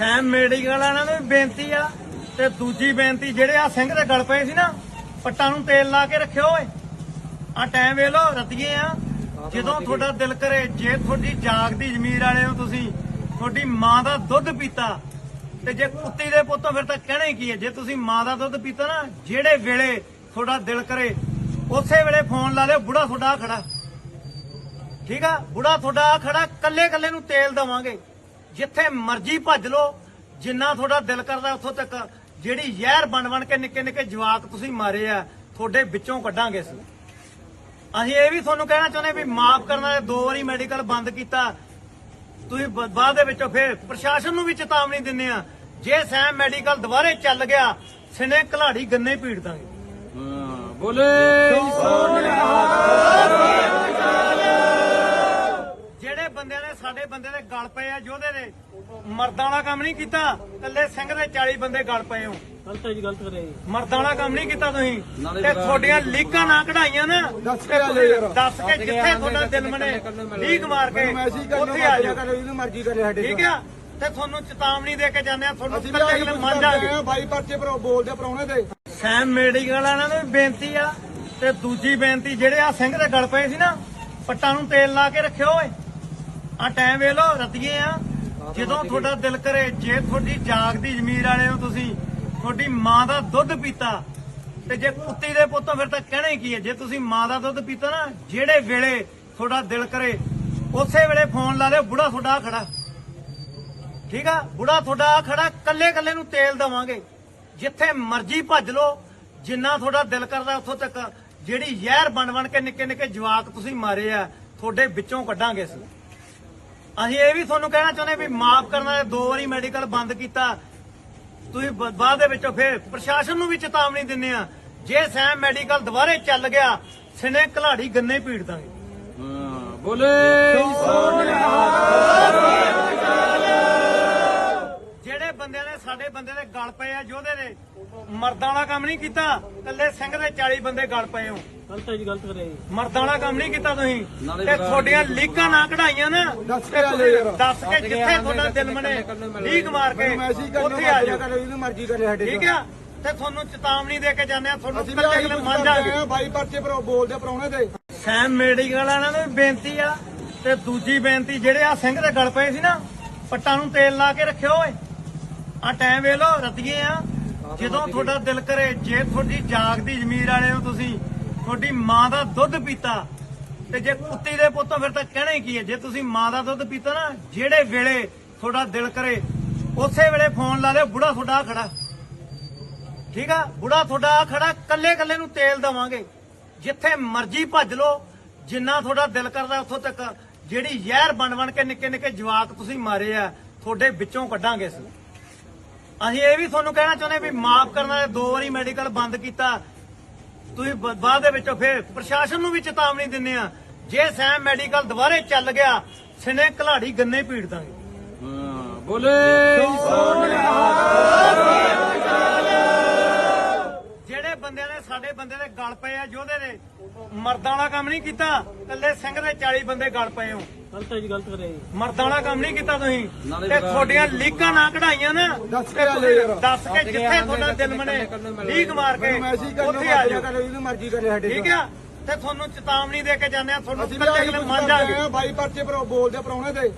ਸੈਮ medical ਵਾਲਿਆਂ ਨੂੰ ਬੇਨਤੀ ਆ ਤੇ ਦੂਜੀ ਬੇਨਤੀ, ਜਿਹੜੇ ਆ ਸਿੰਘ ਦੇ ਗਲ ਪਏ ਸੀ ਨਾ, ਪੱਟਾਂ ਨੂੰ ਤੇਲ ਲਾ ਕੇ ਰੱਖਿਓ ਓਏ। ਆ ਟਾਈਮ ਵੇਖ ਲੋ ਰਤੀਏ ਆ। ਜਦੋਂ ਤੁਹਾਡਾ ਦਿਲ ਕਰੇ, ਜੇ ਤੁਹਾਡੀ ਜਾਗਦੀ ਜ਼ਮੀਰ ਵਾਲੇ ਹੋ ਤੁਸੀਂ, ਤੁਹਾਡੀ ਮਾਂ ਦਾ ਦੁੱਧ ਪੀਤਾ, ਤੇ ਜੇ ਕੁੱਤੀ ਦੇ ਪੁੱਤੋਂ ਫਿਰ ਤਾਂ ਕਹਿਣਾ ਕੀ ਹੈ? ਜੇ ਤੁਸੀਂ ਮਾਂ ਦਾ ਦੁੱਧ ਪੀਤਾ ਨਾ, ਜਿਹੜੇ ਵੇਲੇ ਤੁਹਾਡਾ ਦਿਲ ਕਰੇ, ਉਸੇ ਵੇਲੇ ਫੋਨ ਲਾ ਲਿਓ ਬੁੜਾ ਤੁਹਾਡਾ ਆਹ ਖੜਾ। ਠੀਕ ਆ? ਬੁੜਾ ਤੁਹਾਡਾ ਆਹ ਖੜਾ ਕੱਲੇ ਕੱਲੇ ਨੂੰ ਤੇਲ ਦਵਾਂਗੇ। ਜਿੱਥੇ ਮਰਜ਼ੀ ਭੱਜ ਲਓ ਜਿੰਨਾ ਤੁਹਾਡਾ ਦਿਲ ਕਰਦਾ ਉੱਥੋਂ ਤੱਕ ਜਿਹੜੀ ਜ਼ਹਿਰ ਬਣ ਬਣ ਕੇ ਨਿੱਕੇ ਨਿੱਕੇ ਜਵਾਕ ਤੁਸੀਂ ਮਾਰੇ ਆ ਤੁਹਾਡੇ ਵਿੱਚੋਂ ਕੱਢਾਂਗੇ ਅਸੀਂ। ਅਸੀਂ ਇਹ ਵੀ ਤੁਹਾਨੂੰ ਕਹਿਣਾ ਚਾਹੁੰਦੇ ਵੀ ਮਾਫ ਕਰਨ ਵਾਲੇ ਦੋ ਵਾਰੀ ਮੈਡੀਕਲ ਬੰਦ ਕੀਤਾ ਤੁਸੀਂ ਬਾਅਦ ਦੇ ਵਿੱਚੋਂ ਫਿਰ ਪ੍ਰਸ਼ਾਸਨ ਨੂੰ ਵੀ ਚੇਤਾਵਨੀ ਦਿੰਦੇ ਆ ਜੇ ਸੈਮ ਮੈਡੀਕਲ ਦੁਬਾਰੇ ਚੱਲ ਗਿਆ ਸਿਨੇ ਘਲਾੜੀ ਗੰਨੇ ਪੀੜ ਦਾਂਗੇ। ਹਾਂ, ਬੋਲੇ। ਸਾਡੇ ਬੰਦੇ ਦੇ ਗਲ ਪਏ ਆ ਯੋਧੇ ਦੇ ਮਰਦਾਂ ਵਾਲਾ ਕੰਮ ਨਹੀਂ ਕੀਤਾ ਕੱਲੇ ਸਿੰਘ ਦੇ 40 ਬੰਦੇ ਗਲ ਪਏ ਹੋ। ਗਲਤ ਹੈ ਜੀ ਗਲਤ ਕਰਿਆ ਜੀ। ਮਰਦਾਂ ਵਾਲਾ ਕੰਮ ਨਹੀਂ ਕੀਤਾ ਤੁਸੀਂ। ਤੇ ਤੁਹਾਡੀਆਂ ਲੀਕਾਂ ਨਾ ਕਢਾਈਆਂ ਨਾ ਦੱਸ ਕੇ। ਦੱਸ ਜਿੱਥੇ ਤੁਹਾਡਾ ਦਿਲ ਮਨੇ ਲੀਕ ਮਾਰ ਕੇ ਉੱਥੇ ਆ ਜਾਓ। ਕਰੋ ਜਿਹਨੂੰ ਮਰਜ਼ੀ ਕਰੇ ਸਾਡੇ ਠੀਕ ਆ? ਤੇ ਤੁਹਾਨੂੰ ਚੇਤਾਵਨੀ ਦੇ ਕੇ ਜਾਂਦੇ ਆ ਤੁਹਾਨੂੰ ਕੱਲੇ ਮੰਨ ਜਾਗੇ ਆ ਬਾਈ ਪਰਚੇ ਪਰ ਬੋਲਦੇ ਪਰਾਉਣੇ ਤੇ ਸੈਮ ਮੈਡੀਕਲ ਵਾਲਿਆਂ ਨੂੰ ਵੀ ਬੇਨਤੀ ਆ ਤੇ ਦੂਜੀ ਬੇਨਤੀ ਜਿਹੜੇ ਆ ਸਿੰਘ ਦੇ ਗਲ ਪਏ ਸੀ ਨਾ ਪੱਟਾਂ ਨੂੰ ਤੇਲ ਲਾ ਕੇ ਰੱਖਿਓ ਓਏ। ਆ ਟਾਈਮ ਵੇਖ ਲੋ ਰਤੀਏ ਆ। ਜਦੋਂ ਤੁਹਾਡਾ ਦਿਲ ਕਰੇ, ਜੇ ਤੁਹਾਡੀ ਜਾਗਦੀ ਜ਼ਮੀਰ ਵਾਲੇ ਹੋ ਤੁਸੀਂ, ਤੁਹਾਡੀ ਮਾਂ ਦਾ ਦੁੱਧ ਪੀਤਾ, ਤੇ ਜੇ ਕੁੱਤੀ ਦੇ ਪੁੱਤੋਂ ਫਿਰ ਤਾਂ ਕਹਿਣਾ ਹੀ ਕੀ ਹੈ? ਜੇ ਤੁਸੀਂ ਮਾਂ ਦਾ ਦੁੱਧ ਪੀਤਾ ਨਾ, ਜਿਹੜੇ ਵੇਲੇ ਤੁਹਾਡਾ ਦਿਲ ਕਰੇ, ਉਸੇ ਵੇਲੇ ਫੋਨ ਲਾ ਲਿਓ, ਬੁੜਾ ਤੁਹਾਡਾ ਆਹ ਖੜਾ। ਠੀਕ ਆ? ਬੁੜਾ ਤੁਹਾਡਾ ਆਹ ਖੜਾ, ਕੱਲੇ ਕੱਲੇ ਨੂੰ ਤੇਲ ਦਵਾਂਗੇ। ਜਿੱਥੇ ਮਰਜ਼ੀ ਭੱਜ ਲਓ, ਜਿੰਨਾ ਤੁਹਾਡਾ ਦਿਲ ਕਰਦਾ ਉੱਥੋਂ ਤੱਕ। ਜਿਹੜੀ ਜ਼ਹਿਰ ਬਣ ਬਣ ਕੇ ਨਿੱਕੇ ਨਿੱਕੇ ਜਵਾਕ ਤੁਸੀਂ ਮਾਰੇ ਆ, ਤੁਹਾਡੇ ਵਿੱਚੋਂ ਕੱਢਾਂਗੇ ਅਸੀਂ। ਅਸੀਂ ਇਹ ਵੀ ਤੁਹਾਨੂੰ ਕਹਿਣਾ ਚਾਹੁੰਦੇ ਵੀ ਮਾਫ ਕਰਨ ਵਾਲੇ ਦੋ ਵਾਰੀ ਮੈਡੀਕਲ ਬੰਦ ਕੀਤਾ। ਤੁਸੀਂ ਬਾਅਦ ਦੇ ਵਿੱਚੋਂ ਫਿਰ ਪ੍ਰਸ਼ਾਸਨ ਨੂੰ ਵੀ ਚੇਤਾਵਨੀ ਦਿੰਦੇ ਆ। ਜੇ ਸੈਮ ਮੈਡੀਕਲ ਦੁਬਾਰੇ ਚੱਲ ਗਿਆ ਸਿਨੇ ਘਲਾੜੀ ਗੰਨੇ ਪੀੜ ਦਾਂਗੇ। ਹਾਂ, ਬੋਲੇ। ਸਾਡੇ ਬੰਦੇ ਦੇ ਗਲ ਪਏ ਆ ਯੋਧੇ ਦੇ ਮਰਦਾਂ ਵਾਲਾ ਕੰਮ ਨਹੀਂ ਕੀਤਾ ਕੱਲੇ ਸਿੰਘ ਦੇ 40 ਬੰਦੇ ਗਲ ਪਏ ਹੋ। ਗਲਤ ਹੈ ਜੀ ਗਲਤ ਕਰਿਆ ਜੀ। ਮਰਦਾਂ ਵਾਲਾ ਕੰਮ ਨਹੀਂ ਕੀਤਾ ਤੁਸੀਂ। ਤੇ ਤੁਹਾਡੀਆਂ ਲੀਕਾਂ ਨਾ ਕਢਾਈਆਂ ਨਾ ਦੱਸ ਕੇ ਜਿੱਥੇ ਤੁਹਾਡਾ ਦਿਲ ਮਨੇ ਲੀਕ ਮਾਰ ਕੇ ਉੱਥੇ ਆ ਜਾਓ। ਕਰੋ ਜਿਹਨੂੰ ਮਰਜ਼ੀ ਕਰੇ ਸਾਡੇ ਠੀਕ ਆ? ਤੇ ਤੁਹਾਨੂੰ ਚੇਤਾਵਨੀ ਦੇ ਕੇ ਜਾਂਦੇ ਆ ਤੁਹਾਨੂੰ ਕੱਲੇ ਕੱਲੇ ਮੰਨ ਜਾਗੇ ਬਾਈ ਪਰਚੇ ਪਰ ਬੋਲਦੇ ਪਰਾਉਣੇ ਤੇ। ਸੈਮ ਮੈਡੀਕਲ ਵਾਲਿਆਂ ਨੂੰ ਬੇਨਤੀ ਆ ਤੇ ਦੂਜੀ ਬੇਨਤੀ ਜਿਹੜੇ ਆ ਸਿੰਘ ਦੇ ਗਲ ਪਏ ਸੀ ਨਾ ਪੱਟਾਂ ਨੂੰ ਤੇਲ ਲਾ ਕੇ ਰੱਖਿਓ ਓਏ। ਆ ਟਾਈਮ ਵੇਖ ਲੋ ਰਤੀਏ ਆ। ਜਦੋਂ ਤੁਹਾਡਾ ਦਿਲ ਕਰੇ, ਜੇ ਤੁਹਾਡੀ ਜਾਗਦੀ ਜ਼ਮੀਰ ਵਾਲੇ ਹੋ ਤੁਸੀਂ, ਤੁਹਾਡੀ ਮਾਂ ਦਾ ਦੁੱਧ ਪੀਤਾ, ਤੇ ਜੇ ਕੁੱਤੀ ਦੇ ਪੁੱਤੋਂ ਫਿਰ ਤਾਂ ਕਹਿਣਾ ਕੀ ਹੈ? ਜੇ ਤੁਸੀਂ ਮਾਂ ਦਾ ਦੁੱਧ ਪੀਤਾ ਨਾ, ਜਿਹੜੇ ਵੇਲੇ ਤੁਹਾਡਾ ਦਿਲ ਕਰੇ, ਉਸੇ ਵੇਲੇ ਫੋਨ ਲਾ ਲਿਓ, ਬੁੜਾ ਤੁਹਾਡਾ ਆਹ ਖੜਾ। ਠੀਕ ਆ? ਬੁੜਾ ਤੁਹਾਡਾ ਆਹ ਖੜਾ, ਕੱਲੇ ਕੱਲੇ ਨੂੰ ਤੇਲ ਦਵਾਂਗੇ। ਜਿੱਥੇ ਮਰਜ਼ੀ ਭੱਜ ਲਓ, ਜਿੰਨਾ ਤੁਹਾਡਾ ਦਿਲ ਕਰਦਾ ਉੱਥੋਂ ਤੱਕ। ਜਿਹੜੀ ਜ਼ਹਿਰ ਬਣ ਬਣ ਕੇ ਨਿੱਕੇ ਨਿੱਕੇ ਜਵਾਕ ਤੁਸੀਂ ਮਾਰੇ ਆ, ਤੁਹਾਡੇ ਵਿੱਚੋਂ ਕੱਢਾਂਗੇ ਅਸੀਂ। ਅਸੀਂ ਇਹ ਵੀ ਤੁਹਾਨੂੰ ਕਹਿਣਾ ਚਾਹੁੰਦੇ ਵੀ ਮਾਫ ਕਰਨ ਵਾਲੇ ਦੋ ਵਾਰੀ ਮੈਡੀਕਲ ਬੰਦ ਕੀਤਾ। ਤੁਸੀਂ ਬਾਅਦ ਦੇ ਵਿੱਚੋਂ ਫਿਰ ਪ੍ਰਸ਼ਾਸਨ ਨੂੰ ਵੀ ਚੇਤਾਵਨੀ ਦਿੰਦੇ ਆ ਜੇ ਸੈਮ ਮੈਡੀਕਲ ਦੁਬਾਰੇ ਚੱਲ ਗਿਆ ਸਿਨੇ ਘਲਾੜੀ ਗੰਨੇ ਪੀੜ ਦਾਂਗੇ। ਹਾਂ, ਬੋਲੇ। ਬੰਦਿਆਂ ਨੇ ਸਾਡੇ ਬੰਦੇ ਦੇ ਗਲ ਪਏ ਆ ਯੋਧੇ ਦੇ। ਮਰਦਾਂ ਵਾਲਾ ਕੰਮ ਨਹੀਂ ਕੀਤਾ ਕੱਲੇ ਸਿੰਘ ਦੇ 40 ਬੰਦੇ ਗਲ ਪਏ ਹੋ। ਗਲਤ ਹੈ ਜੀ ਗਲਤ ਕਰਿਆ ਜੀ। ਮਰਦਾਂ ਵਾਲਾ ਕੰਮ ਨਹੀਂ ਕੀਤਾ ਤੁਸੀਂ। ਤੇ ਤੁਹਾਡੀਆਂ ਲੀਕਾਂ ਨਾ ਕਢਾਈਆਂ ਨਾ ਦੱਸ ਕੇ। ਦੱਸ ਕੇ ਜਿੱਥੇ ਤੁਹਾਡਾ ਦਿਲ ਮਨੇ ਲੀਕ ਮਾਰ ਕੇ ਉੱਥੇ ਆ ਜਾਓ। ਕਰੋ ਜਿਹਨੂੰ ਮਰਜ਼ੀ ਕਰੇ ਸਾਡੇ ਠੀਕ ਆ? ਤੇ ਤੁਹਾਨੂੰ ਚੇਤਾਵਨੀ ਦੇ ਕੇ ਜਾਂਦੇ ਆ ਤੁਹਾਨੂੰ ਕੱਲੇ ਮੰਨ ਜਾਗੇ ਬਾਈ ਪਰਚੇ ਪਰ ਬੋਲਦੇ ਪਰਾਉਣੇ ਤੇ।